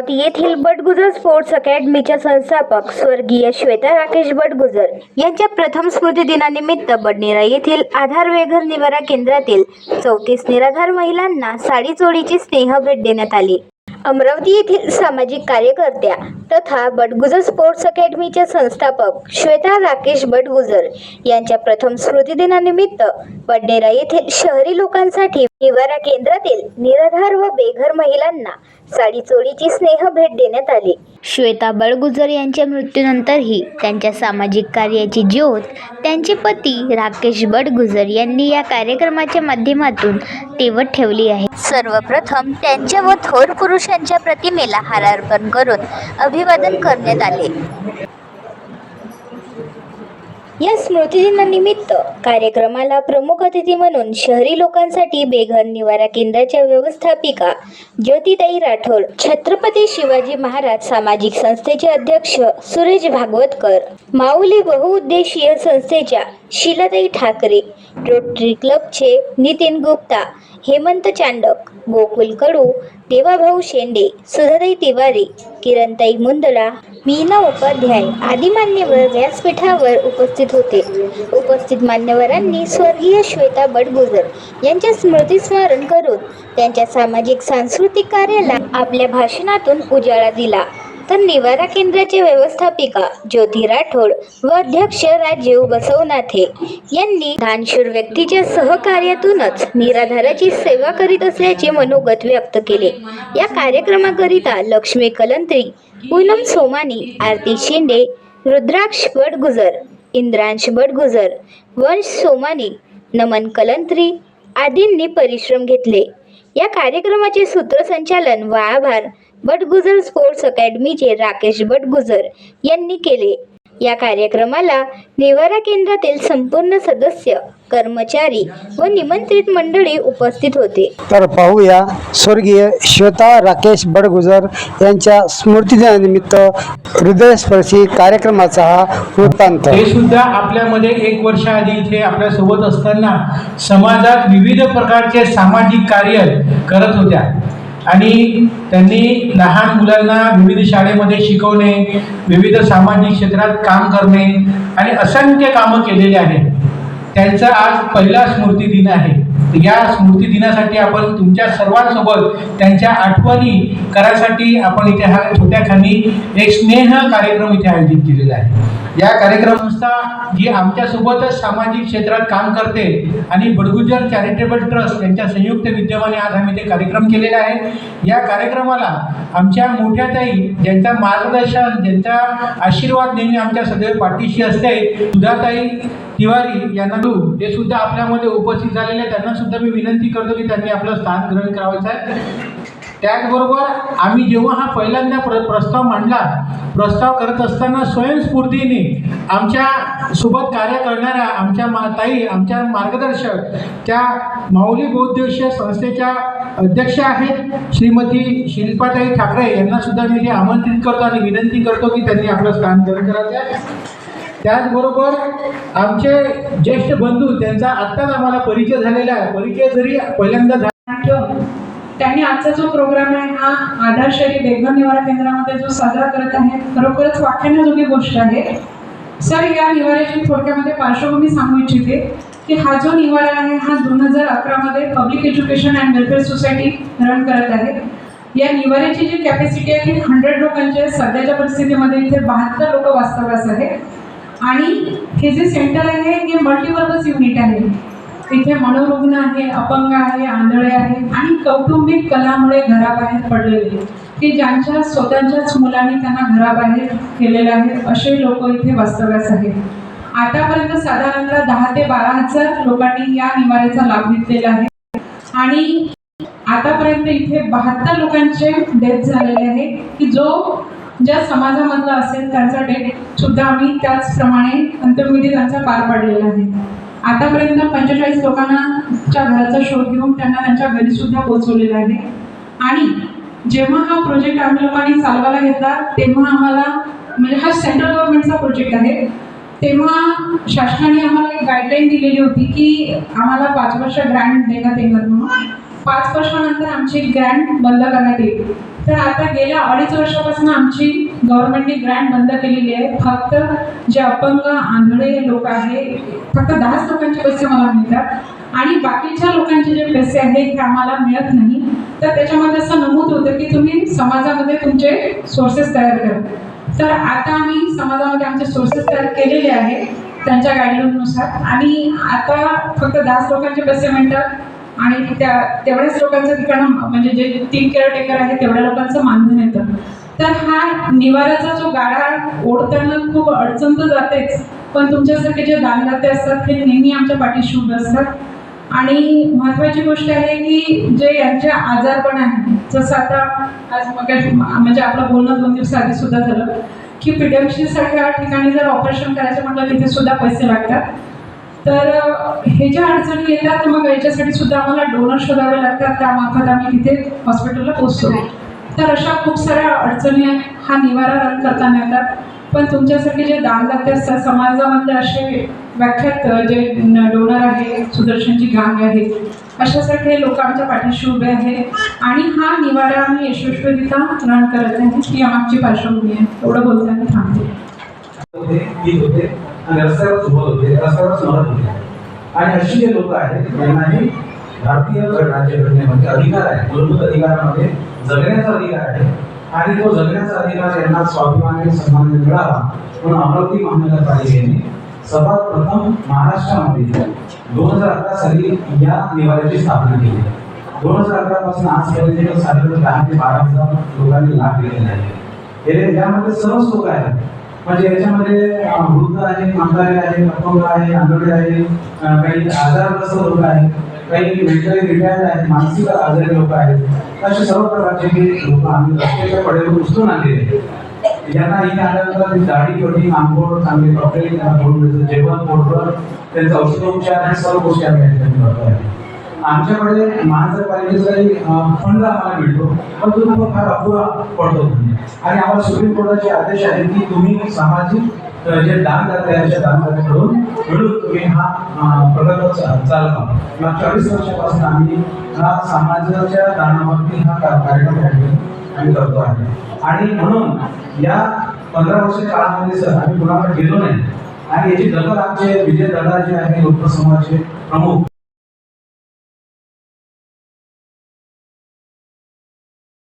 अमरावती येथील बटगुजर स्पोर्ट्स अकॅडमीच्या संस्थापक स्वर्गीय श्वेता राकेश बटगुजर यांच्या प्रथम स्मृती दिनानिमित्त बडनेरा येथील आधार वेघर निवारा केंद्रातील चौतीस निराधार महिलांना साडी चोळीची स्नेह भेट देण्यात आली. अमरावती येथील सामाजिक कार्यकर्त्या तथा बटगुजर स्पोर्ट्स अकॅडमीच्या संस्थापक श्वेता राकेश बटगुजर यांच्या प्रथम स्मृती दिनानिमित्त बडनेरा येथील शहरी लोकांसाठी निवारा केंद्रातील निराधार व बेघर महिलांना साडी चोळीची स्नेह भेट देण्यात आली. श्वेता बळगुजर यांच्या मृत्यूनंतरही त्यांच्या सामाजिक कार्याची ज्योत त्यांचे पती राकेश बडगुजर यांनी या कार्यक्रमाच्या माध्यमातून तेवत ठेवली आहे. सर्वप्रथम त्यांच्या व थोर पुरुषांच्या प्रतिमेला हार अर्पण करून अभिवादन करण्यात आले. या स्मृतिदिनानिमित्त कार्यक्रमाला प्रमुख अतिथी म्हणून शहरी लोकांसाठी बेघर निवारा केंद्राच्या व्यवस्थापिका ज्योतिताई राठोड छत्रपती शिवाजी महाराज सामाजिक संस्थेचे अध्यक्ष सुरेश भागवतकर माऊली बहुउद्देशीय संस्थेच्या शिलाताई ठाकरे रोटरी क्लबचे नितीन गुप्ता हेमंत चांडक गोकुल कडू देवाभाऊ शेंडे सुधाताई तिवारी किरणताई मुंदडा मीना उपाध्याय आदी मान्यवर व्यासपीठावर उपस्थित होते. उपस्थित मान्यवरांनी स्वर्गीय श्वेता बडगुजर यांच्या स्मृतिस्मरण करून त्यांच्या सामाजिक सांस्कृतिक कार्याला आपल्या भाषणातून उजाळा दिला. तर निवारा केंद्राचे व्यवस्थापिका ज्योती राठोड व अध्यक्ष राजीव बसवनाथे यांनी दानशूर व्यक्तीच्या सहकार्यातूनच निराधाराची सेवा करीत असल्याचे मनोगत व्यक्त केले. या कार्यक्रमाकरिता लक्ष्मी कलंत्री पूनम सोमानी आरती शिंदे रुद्राक्ष बडगुजर इंद्रांश बडगुजर वंश सोमानी नमन कलंत्री आदींनी परिश्रम घेतले. या कार्यक्रमाचे सूत्रसंचालन व आभार बटगुजर स्पोर्ट्स अकॅडमीचे राकेश बटगुजर यांनी केले. या कार्यक्रमाला निवारा केंद्रातील संपूर्ण सदस्य कर्मचारी व निमंत्रित मंडळी उपस्थित होते. तर पाहूया स्वर्गीय श्वेता राकेश बडगुजर यांच्या स्मृतिदिनानिमित्त हृदयस्पर्शी कार्यक्रमाचा हा वृत्तांत. हे सुद्धा आपल्यामध्ये एक वर्षाआधी इथे आपल्यासोबत असताना समाजात विविध प्रकारचे सामाजिक कार्य करत होत्या. आणि त्यांनी लहान मुलांना विविध शाळेमध्ये शिकवणे विविध सामाजिक क्षेत्रात काम करणे आणि असंख्य कामं केलेले आहेत. त्यांचा आज पहिला स्मृती दिन आहे. या स्मृती दिनासाठी आपण तुमच्या सर्वांसोबत त्यांच्या आठवणी करायसाठी आपण इथे हा छोट्याखानी एक स्नेह कार्यक्रम इथे आयोजित केलेला आहे. या कार्यक्रम संस्था जी आमच्यासोबतच सामाजिक क्षेत्रात काम करते आणि बडगुजर चॅरिटेबल ट्रस्ट यांच्या संयुक्त विद्यमाने आज आम्ही ते कार्यक्रम केलेला आहे या कार्यक्रमाला आमच्या मोठ्या ताई ज्यांचा मार्गदर्शन ज्यांचा आशीर्वाद नेहमी आमच्या सदैव पाठीशी असते सुधाताई तिवारी यांना तू ते सुद्धा आपल्यामध्ये उपस्थित झालेले आहेत. त्यांना सुद्धा मी विनंती करतो की त्यांनी आपलं स्थान ग्रहण करावायचं आहे त्याचबरोबर आम्ही जेव्हा हा पहिल्यांदा प्र प्रस्ताव मांडला प्रस्ताव करत असताना स्वयंस्फूर्तीने आमच्यासोबत कार्य करणाऱ्या आमच्या मा ताई आमच्या मार्गदर्शक त्या माऊली बहुद्देशीय संस्थेच्या अध्यक्ष आहेत श्रीमती शिल्पाताई ठाकरे. यांना सुद्धा मी हे आमंत्रित करतो आणि विनंती करतो की त्यांनी आपलं स्थान ग्रहण करायचं आहे. त्याचबरोबर आमचे ज्येष्ठ बंधू त्यांचा आत्ताच आम्हाला परिचय झालेला आहे. परिचय जरी पहिल्यांदा झाला त्यांनी आजचा जो प्रोग्राम आहे हा आधारशैली देखभाल निवारा केंद्रामध्ये जो साजरा करत आहे खरोखरच वाख्यानाजोगी गोष्ट आहे. सर या निवाऱ्याची थोडक्यामध्ये पार्श्वभूमी सांगू इच्छिते की हा जो निवारा आहे हा दोन हजार अकरामध्ये public education and welfare society run करत आहे. या निवाऱ्याची जी कॅपॅसिटी आहे ती हंड्रेड लोकांची आहे. सध्याच्या परिस्थितीमध्ये इथे बहात्तर लोक वास्तव्यास आहे. आणि हे जे सेंटर आहे हे मल्टीपर्पज युनिट आहे. तिथे मनोरुग्ण आहे अपंग आहे आंधळे आहे आणि कौटुंबिक कलामुळे घराबाहेर पडलेले की ज्यांच्या स्वतःच्याच मुलांनी त्यांना घराबाहेर केलेले आहे असे लोक इथे वास्तव्यास आहेत. आतापर्यंत साधारणतः दहा ते बारा हजार लोकांनी या निवाऱ्याचा लाभ घेतलेला आहे. आणि आतापर्यंत इथे बहात्तर लोकांचे डेथ झालेले आहे की जो ज्या समाजामधला असेल त्यांचा डेट सुद्धा आम्ही त्याचप्रमाणे अंतर्विधी त्यांचा पार पाडलेला आहे. आतापर्यंत पंचेचाळीस लोकांनाच्या घराचा शोध घेऊन त्यांना त्यांच्या घरी सुद्धा आहे. आणि जेव्हा हा प्रोजेक्ट आम्ही लोकांनी चालवायला घेतला तेव्हा आम्हाला म्हणजे हा सेंट्रल गव्हर्नमेंटचा प्रोजेक्ट आहे. तेव्हा शासनाने आम्हाला एक गाईडलाईन दिलेली होती की आम्हाला पाच वर्ष ग्रँट देण्यात येणार म्हणून. पाच वर्षानंतर आमची ग्रँट बंद करण्यात येईल. तर आता गेल्या अडीच वर्षापासून आमची गव्हर्नमेंटने ग्रँट बंद केलेली आहे. फक्त जे अपंग आंधळे लोक आहे फक्त दहाच लोकांचे पैसे मला मिळतात. आणि बाकीच्या लोकांचे जे पैसे आहेत ते आम्हाला मिळत नाही. तर त्याच्यामध्ये असं नमूद होतं की तुम्ही समाजामध्ये तुमचे सोर्सेस तयार करा. तर आता आम्ही समाजामध्ये आमचे सोर्सेस तयार केलेले आहेत त्यांच्या गाईडलाईननुसार आणि आता फक्त दहाच लोकांचे पैसे मिळतात. आणि त्या तेवढ्याच लोकांचं ठिकाण म्हणजे जे तीन केअरटेकर आहेत तेवढ्या लोकांचं मानधन येतं. तर हा निवाराचा जो गाडा ओढताना खूप अडचण तर जातेच पण तुमच्यासारखे जे दानदाते असतात ते नेहमी आमच्या पाठीशी उभे असतात. आणि महत्त्वाची गोष्ट आहे की जे यांचे आजारपण आहे जसं आता आज मग म्हणजे आपलं बोलणं दोन दिवस आधी सुद्धा झालं की पीडब्ल्यूसी सारख्या ठिकाणी जर ऑपरेशन करायचं म्हटलं तिथे सुद्धा पैसे लागतात. तर हे ज्या अडचणी येतात मग याच्यासाठी सुद्धा आम्हाला डोनर शोधावे लागतात. त्यामार्फत आम्ही तिथे हॉस्पिटलला पोहोचतो. तर अशा खूप साऱ्या अडचणी आहेत. हा निवारा रन करताना येतात. पण तुमच्यासारखे जे दानदाते असतात समाजामधले असे व्याख्यात जे डोनर आहे सुदर्शनची गांग आहे अशासारखे लोक आमच्या पाठीशी उभे आहेत आणि हा निवारा आम्ही यशस्वीरित्या रन करत आहे. ही आमची पार्श्वभूमी आहे. एवढं बोलताना थांबते. आणि रस्त्यावर झोपत होते. म्हणजे रस्त्यावर मरत होते. आणि अशी जे लोक आहेत त्यांनाही भारतीय राज्यघटनेमध्ये अधिकार आहे. मूलभूत अधिकारामध्ये जगण्याचा अधिकार आहे. आणि तो जगण्याचा अधिकार यांना स्वाभिमानी सन्मान्य मिळावा म्हणून अमरावती महानगरपालिकेने सर्वात प्रथम महाराष्ट्रामध्ये दोन हजार अकरा साली या निवाऱ्याची स्थापना केली. दोन हजार अकरा पासून आजपर्यंत साधारण दहा ते बारा हजार लोकांनी लाभ घेतलेला आहे. यामध्ये सर्वच लोक आहेत. म्हणजे याच्यामध्ये वृद्ध आहे म्हातारे आहे अपंग आहे आंधळे आहे काही आजारग्रस्त लोक आहेत काही मेंटली रिटायर्ड आहेत मानसिक आजारी लोक आहेत. असे सर्व प्रकारचे लोक आम्ही रस्त्याच्या पडेवर उचलून आलेले यांना इथे आल्यानंतर दाढी कटिंग आंघोळ चांगले कपडे त्यांना जेवण पोटभर त्यांचा औषधोपचार हे सर्व गोष्टी आम्ही करतो आहे. आमच्याकडे महानगरपालिकेचा काही फंड आम्हाला मिळतो. पण तो तुम्हाला फार अपुरा पडतो. आणि आम्हाला सुप्रीम कोर्टाचे आदेश आहेत की तुम्ही सामाजिक जे दानदाते आहेत त्या दानदात्याकडून मिळून तुम्ही हा प्रकल्प चालवा किंवा चाळीस वर्षापासून आम्ही हा समाजाच्या दानावरती हा कार्यक्रम आम्ही करतो आहे. आणि म्हणून या पंधरा वर्ष काळामध्ये सर आम्ही कुणाकडे गेलो नाही. आणि याची दखल आमचे विजय दादा जे आहे लोकसमाजचे प्रमुख